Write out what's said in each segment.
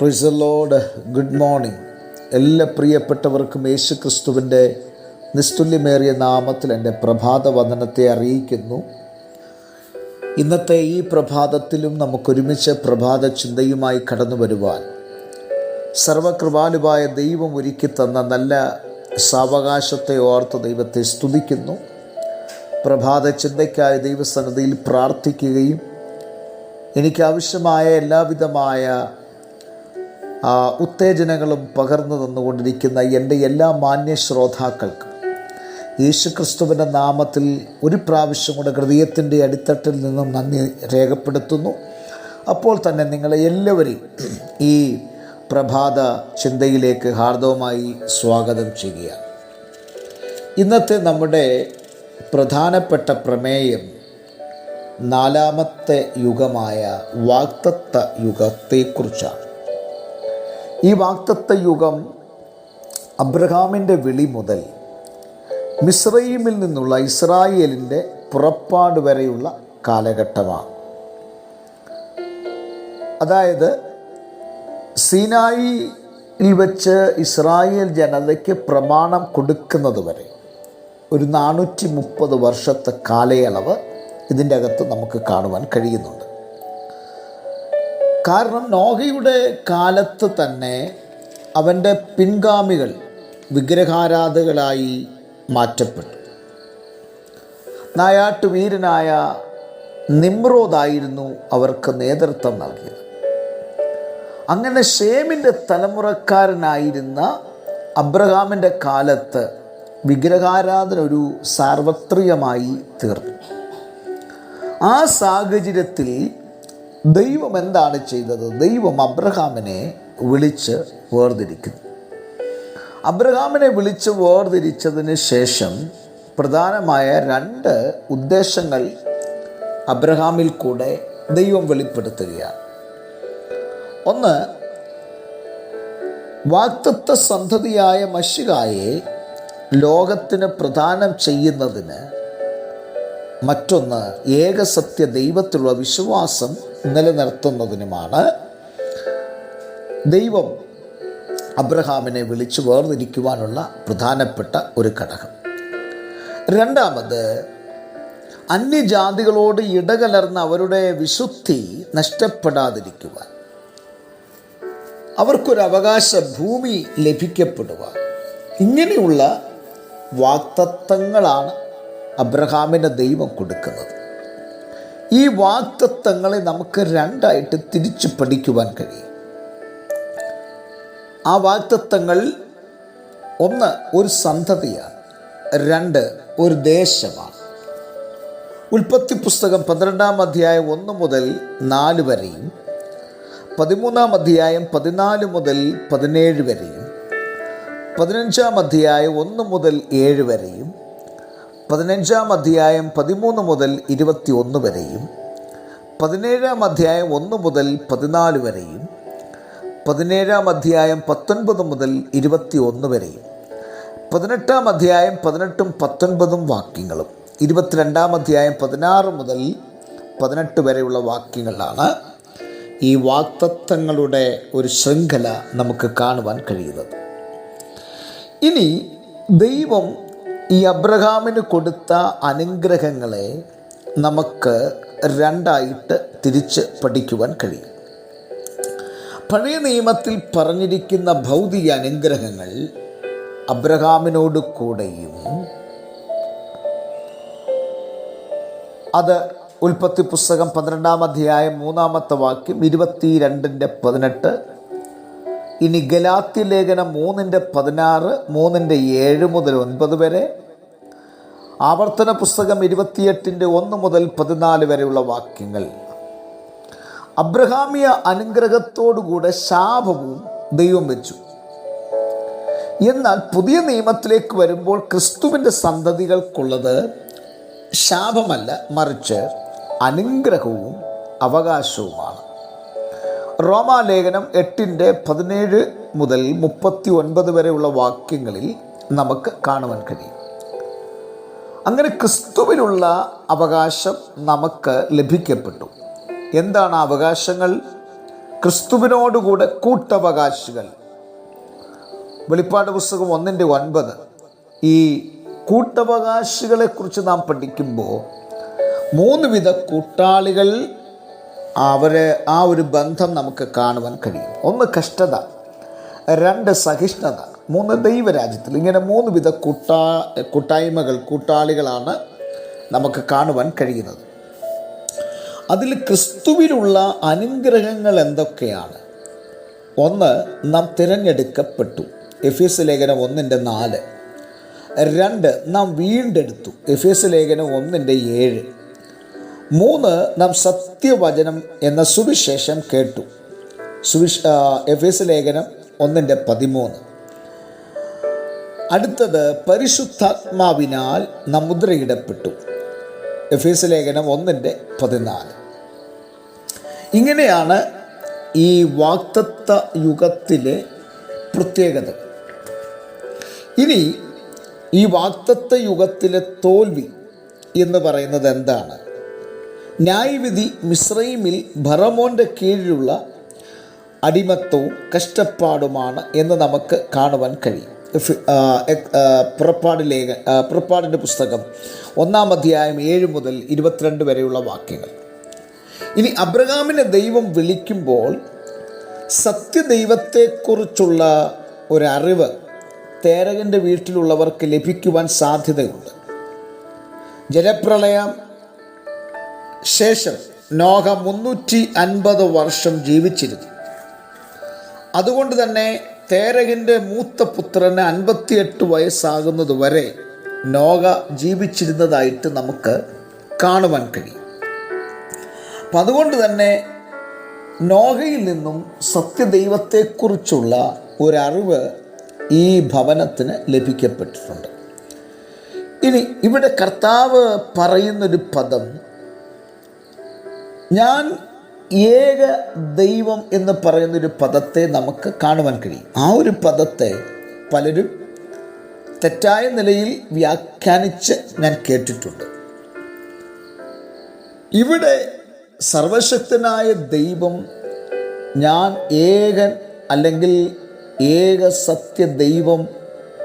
പ്രിസലോഡ് good morning എല്ലാ പ്രിയപ്പെട്ടവർക്കും യേശു ക്രിസ്തുവിന്റെ നിസ്തുല്യമേറിയ നാമത്തിൽ എന്റെ പ്രഭാത വന്ദനത്തെ അറിയിക്കുന്നു. ഇന്നത്തെ ഈ പ്രഭാതത്തിലും നമുക്കൊരുമിച്ച് പ്രഭാത ചിന്തയുമായി കടന്നു വരുവാൻ. സർവകൃപാലുവായ ദൈവം ഒരുക്കി തന്ന നല്ല സാവകാശത്തെ ഓർത്ത് ദൈവത്തെ സ്തുതിക്കുന്നു. പ്രഭാത ചിന്തയ്ക്കായി ദൈവസന്നിധിയിൽ പ്രാർത്ഥിക്കുകയും എനിക്കാവശ്യമായ എല്ലാവിധമായ ഉത്തേജനങ്ങളും പകർന്നു തന്നുകൊണ്ടിരിക്കുന്ന എന്റെ എല്ലാ മാന്യ ശ്രോതാക്കൾക്കും യേശുക്രിസ്തുവിന്റെ നാമത്തിൽ ഒരു പ്രാവശ്യം കൂടെ ഹൃദയത്തിന്റെ അടിത്തട്ടിൽ നിന്നും നന്ദി രേഖപ്പെടുത്തുന്നു. അപ്പോൾ തന്നെ നിങ്ങളെ എല്ലാവരെയും ഈ പ്രഭാത ചിന്തയിലേക്ക് ഹാർദവുമായി സ്വാഗതം ചെയ്യുക ഇന്നത്തെ നമ്മുടെ പ്രധാനപ്പെട്ട പ്രമേയം നാലാമത്തെ യുഗമായ വാക്തത്വ യുഗത്തെക്കുറിച്ചാണ്. ഈ വാക്തത്വ യുഗം അബ്രഹാമിന്റെ വിളി മുതൽ മിസ്രൈമിൽ നിന്നുള്ള ഇസ്രായേലിന്റെ പുറപ്പാട് വരെയുള്ള കാലഘട്ടമാണ്. അതായത് സീനായിയിൽ വെച്ച് ഇസ്രായേൽ ജനതയ്ക്ക് പ്രമാണം കൊടുക്കുന്നത് വരെ ഒരു നാനൂറ്റി മുപ്പത് വർഷത്തെ കാലയളവ് ഇതിന്റെ അകത്ത് നമുക്ക് കാണുവാൻ കഴിയുന്നുണ്ട്. കാരണം നോഹയുടെ കാലത്ത് തന്നെ അവന്റെ പിൻഗാമികൾ വിഗ്രഹാരാധകളായി മാറ്റപ്പെട്ടു. നായാട്ടു വീരനായ നിമ്രോദായിരുന്നു അവർക്ക് നേതൃത്വം നൽകിയത്. അങ്ങനെ ഷേമിന്റെ തലമുറക്കാരനായിരുന്ന അബ്രഹാമിന്റെ കാലത്ത് വിഗ്രഹാരാധന ഒരു സാർവത്രികമായി തീർന്നു. ആ സാഹചര്യത്തിൽ ദൈവം എന്താണ് ചെയ്തത്? ദൈവം അബ്രഹാമിനെ വിളിച്ച് വേർതിരിക്കുന്നു. അബ്രഹാമിനെ വിളിച്ച് വേർതിരിച്ചതിന് ശേഷം പ്രധാനമായ രണ്ട് ഉദ്ദേശങ്ങൾ അബ്രഹാമിൽ കൂടെ ദൈവം വെളിപ്പെടുത്തുകയാണ്. ഒന്ന് വാക്തത്വ സന്തതിയായ മഷികായെ ലോകത്തിന് പ്രദാനം ചെയ്യുന്നതിന് മറ്റൊന്ന് ഏകസത്യ ദൈവത്തിലുള്ള വിശ്വാസം നിലനിർത്തുന്നതിനുമാണ്. ദൈവം അബ്രഹാമിനെ വിളിച്ചു വേർതിരിക്കുവാനുള്ള പ്രധാനപ്പെട്ട ഒരു ഘടകം. രണ്ടാമത് അന്യജാതികളോട് ഇടകലർന്ന അവരുടെ വിശുദ്ധി നഷ്ടപ്പെടാതിരിക്കുവാൻ. അവർക്കൊരു അവകാശ ഭൂമി ലഭിക്കപ്പെടുവാൻ. ഇങ്ങനെയുള്ള വാക്തത്വങ്ങളാണ് അബ്രഹാമിന് ദൈവം കൊടുക്കുന്നത്. ഈ വാക്തത്വങ്ങളെ നമുക്ക് രണ്ടായിട്ട് തിരിച്ചു പഠിക്കുവാൻ കഴിയും. ആ വാക്തത്വങ്ങൾ ഒന്ന് ഒരു സന്തതിയാണ് രണ്ട് ഒരു ദേശമാണ്. ഉൽപ്പത്തി പുസ്തകം പന്ത്രണ്ടാം അധ്യായം ഒന്ന് മുതൽ നാല് വരെയും പതിമൂന്നാം അധ്യായം പതിനാല് മുതൽ പതിനേഴ് വരെയും പതിനഞ്ചാം അധ്യായം ഒന്ന് മുതൽ ഏഴ് വരെയും പതിനഞ്ചാം അധ്യായം പതിമൂന്ന് മുതൽ ഇരുപത്തി ഒന്ന് വരെയും പതിനേഴാം അധ്യായം ഒന്ന് മുതൽ പതിനാല് വരെയും പതിനേഴാം അധ്യായം പത്തൊൻപത് മുതൽ ഇരുപത്തി ഒന്ന് വരെയും പതിനെട്ടാം അധ്യായം പതിനെട്ടും പത്തൊൻപതും വാക്യങ്ങളും ഇരുപത്തിരണ്ടാം അധ്യായം പതിനാറ് മുതൽ പതിനെട്ട് വരെയുള്ള വാക്യങ്ങളാണ് ഈ വാക്തത്വങ്ങളുടെ ഒരു ശൃംഖല നമുക്ക് കാണുവാൻ കഴിയുന്നത്. ഇനി ദൈവം ഈ അബ്രഹാമിന് കൊടുത്ത അനുഗ്രഹങ്ങളെ നമുക്ക് രണ്ടായിട്ട് തിരിച്ച് പഠിക്കുവാൻ കഴിയും. പഴയ നിയമത്തിൽ പറഞ്ഞിരിക്കുന്ന ഭൗതിക അനുഗ്രഹങ്ങൾ അബ്രഹാമിനോട് കൂടെയും അത് ഉൽപ്പത്തി പുസ്തകം പന്ത്രണ്ടാം അധ്യായം മൂന്നാമത്തെ വാക്യം ഇരുപത്തിരണ്ടിന്റെ പതിനെട്ട് ഇനി ഗലാത്തി ലേഖനം മൂന്നിന്റെ പതിനാറ് മൂന്നിന്റെ ഏഴ് മുതൽ ഒൻപത് വരെ ആവർത്തന പുസ്തകം ഇരുപത്തിയെട്ടിന്റെ ഒന്ന് മുതൽ പതിനാല് വരെയുള്ള വാക്യങ്ങൾ. അബ്രഹാമിയ അനുഗ്രഹത്തോടുകൂടെ ശാപവും ദൈവം വെച്ചു. എന്നാൽ പുതിയ നിയമത്തിലേക്ക് വരുമ്പോൾ ക്രിസ്തുവിന്റെ സന്തതികൾക്കുള്ളത് ശാപമല്ല മറിച്ച് അനുഗ്രഹവും അവകാശവുമാണ്. റോമാലേഖനം എട്ടിന്റെ പതിനേഴ് മുതൽ മുപ്പത്തി ഒൻപത് വരെയുള്ള വാക്യങ്ങളിൽ നമുക്ക് കാണുവാൻ കഴിയും. അങ്ങനെ ക്രിസ്തുവിനുള്ള അവകാശം നമുക്ക് ലഭിക്കപ്പെട്ടു. എന്താണ് അവകാശങ്ങൾ? ക്രിസ്തുവിനോടുകൂടെ കൂട്ടവകാശികൾ. വെളിപ്പാട് പുസ്തകം ഒന്നിന്റെ ഒൻപത്. ഈ കൂട്ടവകാശികളെക്കുറിച്ച് നാം പഠിക്കുമ്പോൾ മൂന്ന് വിധ കൂട്ടാളികൾ അവരെ ആ ഒരു ബന്ധം നമുക്ക് കാണുവാൻ കഴിയും. ഒന്ന് കഷ്ടത രണ്ട് സഹിഷ്ണുത മൂന്ന് ദൈവരാജ്യത്തിൽ. ഇങ്ങനെ മൂന്ന് വിധ കൂട്ടാ കൂട്ടായ്മകൾ കൂട്ടാളികളാണ് നമുക്ക് കാണുവാൻ കഴിയുന്നത്. അതിൽ ക്രിസ്തുവിലുള്ള അനുഗ്രഹങ്ങൾ എന്തൊക്കെയാണ്? ഒന്ന് നാം തിരഞ്ഞെടുക്കപ്പെട്ടു. എഫ് എസ് ലേഖനം ഒന്നിന്റെ നാല്. രണ്ട് നാം വീണ്ടെടുത്തു. എഫ് എസ് ലേഖനം ഒന്നിന്റെ ഏഴ്. മൂന്ന് നാം സത്യവചനം എന്ന സുവിശേഷം കേട്ടു. സുവിശ എഫ് എസ് ലേഖനം ഒന്നിന്റെ പതിമൂന്ന്. അടുത്തത് പരിശുദ്ധാത്മാവിനാൽ നമുദ്രയിടപ്പെട്ടു മുദ്രയിടപ്പെട്ടു. എഫ് എസ് ലേഖനം ഒന്നിന്റെ പതിനാല്. ഇങ്ങനെയാണ് ഈ വാക്തത്വ യുഗത്തിലെ പ്രത്യേകത. ഇനി ഈ വാക്തത്വ യുഗത്തിലെ തോൽവി എന്ന് പറയുന്നത് എന്താണ്? ന്യായവിധി മിശ്രൈമിൽ ഭറമോന്റെ കീഴിലുള്ള അടിമത്തവും കഷ്ടപ്പാടുമാണ് എന്ന് നമുക്ക് കാണുവാൻ കഴിയും. പുറപ്പാട് ലേഖ പുറപ്പാടിന്റെ പുസ്തകം ഒന്നാം അധ്യായം ഏഴ് മുതൽ ഇരുപത്തിരണ്ട് വരെയുള്ള വാക്യങ്ങൾ. ഇനി അബ്രഹാമിനെ ദൈവം വിളിക്കുമ്പോൾ സത്യദൈവത്തെക്കുറിച്ചുള്ള ഒരറിവ് തേരകന്റെ വീട്ടിലുള്ളവർക്ക് ലഭിക്കുവാൻ സാധ്യതയുണ്ട്. ജലപ്രളയം ശേഷം നോഹ മുന്നൂറ്റി അൻപത് വർഷം ജീവിച്ചിരുന്നു. അതുകൊണ്ട് തന്നെ തേരകിന്റെ മൂത്ത പുത്രന് അൻപത്തിയെട്ട് വയസ്സാകുന്നത് വരെ നോഹ ജീവിച്ചിരുന്നതായിട്ട് നമുക്ക് കാണുവാൻ കഴിയും. അപ്പം അതുകൊണ്ട് തന്നെ നോഹയിൽ നിന്നും സത്യദൈവത്തെക്കുറിച്ചുള്ള ഒരറിവ് ഈ ഭവനത്തിന് ലഭിക്കപ്പെട്ടിട്ടുണ്ട്. ഇനി ഇവിടെ കർത്താവ് പറയുന്നൊരു പദം ഞാൻ ഏക ദൈവം എന്ന് പറയുന്നൊരു പദത്തെ നമുക്ക് കാണുവാൻ കഴിയും. ആ ഒരു പദത്തെ പലരും തെറ്റായ നിലയിൽ വ്യാഖ്യാനിച്ച് ഞാൻ കേട്ടിട്ടുണ്ട്. ഇവിടെ സർവശക്തനായ ദൈവം ഞാൻ ഏകൻ അല്ലെങ്കിൽ ഏക സത്യ ദൈവം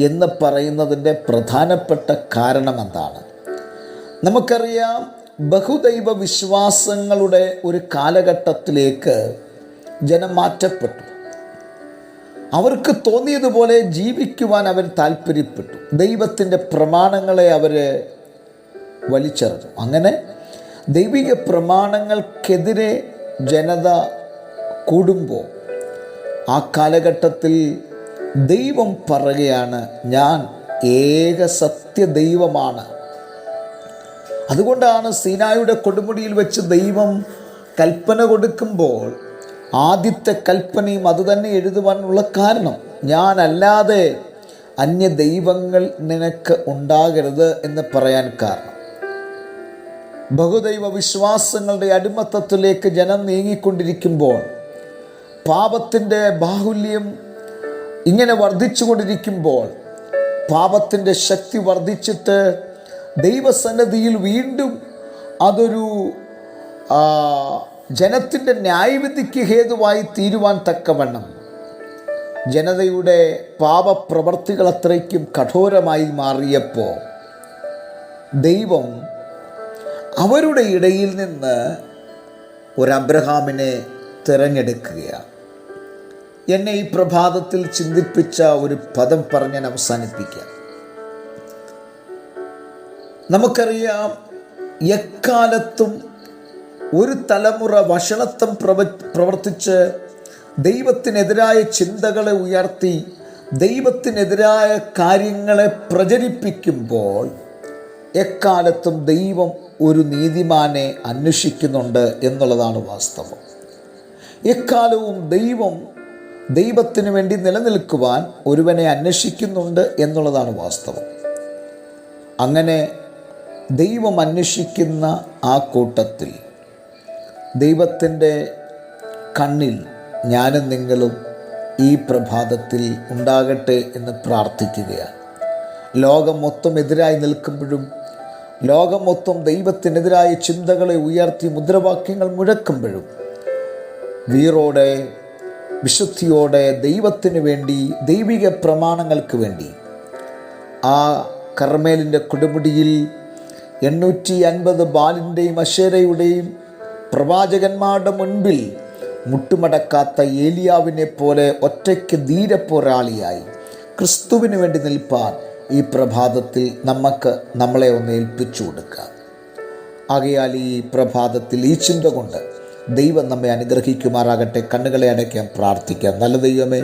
എന്ന് പറയുന്നതിന്റെ പ്രധാനപ്പെട്ട കാരണം എന്താണ്? നമുക്കറിയാം ബഹുദൈവ വിശ്വാസങ്ങളുടെ ഒരു കാലഘട്ടത്തിലേക്ക് ജനം മാറ്റപ്പെട്ടു. അവർക്ക് തോന്നിയതുപോലെ ജീവിക്കുവാൻ അവർ താല്പര്യപ്പെട്ടു ദൈവത്തിന്റെ പ്രമാണങ്ങളെ അവർ വലിച്ചെറിഞ്ഞു. അങ്ങനെ ദൈവിക പ്രമാണങ്ങൾക്കെതിരെ ജനത കൂടുമ്പോൾ ആ കാലഘട്ടത്തിൽ ദൈവം പറയുകയാണ് ഞാൻ ഏക സത്യ ദൈവമാണ് അതുകൊണ്ടാണ് സീനായുടെ കൊടുമുടിയിൽ വെച്ച് ദൈവം കൽപ്പന കൊടുക്കുമ്പോൾ ആദ്യത്തെ കൽപ്പനയും അതുതന്നെ എഴുതുവാനുള്ള കാരണം. ഞാനല്ലാതെ അന്യ ദൈവങ്ങൾ നിനക്ക് ഉണ്ടാകരുത് എന്ന് പറയാൻ കാരണം. ബഹുദൈവ വിശ്വാസങ്ങളുടെ അടിമത്തത്തിലേക്ക് ജനം നീങ്ങിക്കൊണ്ടിരിക്കുമ്പോൾ പാപത്തിന്റെ ബാഹുല്യം ഇങ്ങനെ വർദ്ധിച്ചു കൊണ്ടിരിക്കുമ്പോൾ പാപത്തിന്റെ ശക്തി വർദ്ധിച്ചിട്ട് ദൈവസന്നദ്ധിയിൽ വീണ്ടും അതൊരു ജനത്തിന്റെ ന്യായവിധിക്ക് ഹേതുവായി തീരുവാൻ തക്കവണ്ണം. ജനതയുടെ പാപപ്രവർത്തികൾ അത്രയ്ക്കും കഠോരമായി മാറിയപ്പോൾ ദൈവം അവരുടെ ഇടയിൽ നിന്ന് ഒരു അബ്രഹാമിനെ തിരഞ്ഞെടുക്കുകയാണ് എന്നെ ഈ പ്രഭാതത്തിൽ ചിന്തിപ്പിച്ച ഒരു പദം പറഞ്ഞ് അവസാനിപ്പിക്കാം. നമുക്കറിയാം എക്കാലത്തും ഒരു തലമുറ വഷളത്വം പ്രവ പ്രവർത്തിച്ച് ദൈവത്തിനെതിരായ ചിന്തകളെ ഉയർത്തി ദൈവത്തിനെതിരായ കാര്യങ്ങളെ പ്രചരിപ്പിക്കുമ്പോൾ എക്കാലത്തും ദൈവം ഒരു നീതിമാനെ അന്വേഷിക്കുന്നുണ്ട് എന്നുള്ളതാണ് വാസ്തവം. എക്കാലവും ദൈവം ദൈവത്തിനു വേണ്ടി നിലനിൽക്കുവാൻ ഒരുവനെ അന്വേഷിക്കുന്നുണ്ട് എന്നുള്ളതാണ് വാസ്തവം. അങ്ങനെ ദൈവം അന്വേഷിക്കുന്ന ആ കൂട്ടത്തിൽ ദൈവത്തിന്റെ കണ്ണിൽ ഞാനും നിങ്ങളും ഈ പ്രഭാതത്തിൽ ഉണ്ടാകട്ടെ എന്ന് പ്രാർത്ഥിക്കുകയാണ്. ലോകം മൊത്തം എതിരായി നിൽക്കുമ്പോഴും ലോകം മൊത്തം ദൈവത്തിനെതിരായ ചിന്തകളെ ഉയർത്തി മുദ്രാവാക്യങ്ങൾ മുഴക്കുമ്പോഴും വീറോടെ വിശുദ്ധിയോടെ ദൈവത്തിന് വേണ്ടി ദൈവിക പ്രമാണങ്ങൾക്ക് വേണ്ടി ആ കർമ്മേലിന്റെ കൊടുമുടിയിൽ എണ്ണൂറ്റി അൻപത് ബാലിന്റെയും അശേരയുടെയും പ്രവാചകന്മാരുടെ മുൻപിൽ മുട്ടുമടക്കാത്ത ഏലിയാവിനെ പോലെ ഒറ്റയ്ക്ക് ധീരപ്പോരാളിയായി ക്രിസ്തുവിന് വേണ്ടി നിൽപ്പാൻ ഈ പ്രഭാതത്തിൽ നമുക്ക് നമ്മളെ ഒന്ന് ഏൽപ്പിച്ചു കൊടുക്കാം. ആകയാൽ ഈ പ്രഭാതത്തിൽ ഈ ചിന്ത കൊണ്ട് ദൈവം നമ്മെ അനുഗ്രഹിക്കുമാറാകട്ടെ. കണ്ണുകളെ അടയ്ക്കാൻ പ്രാർത്ഥിക്കാം. നല്ല ദൈവമേ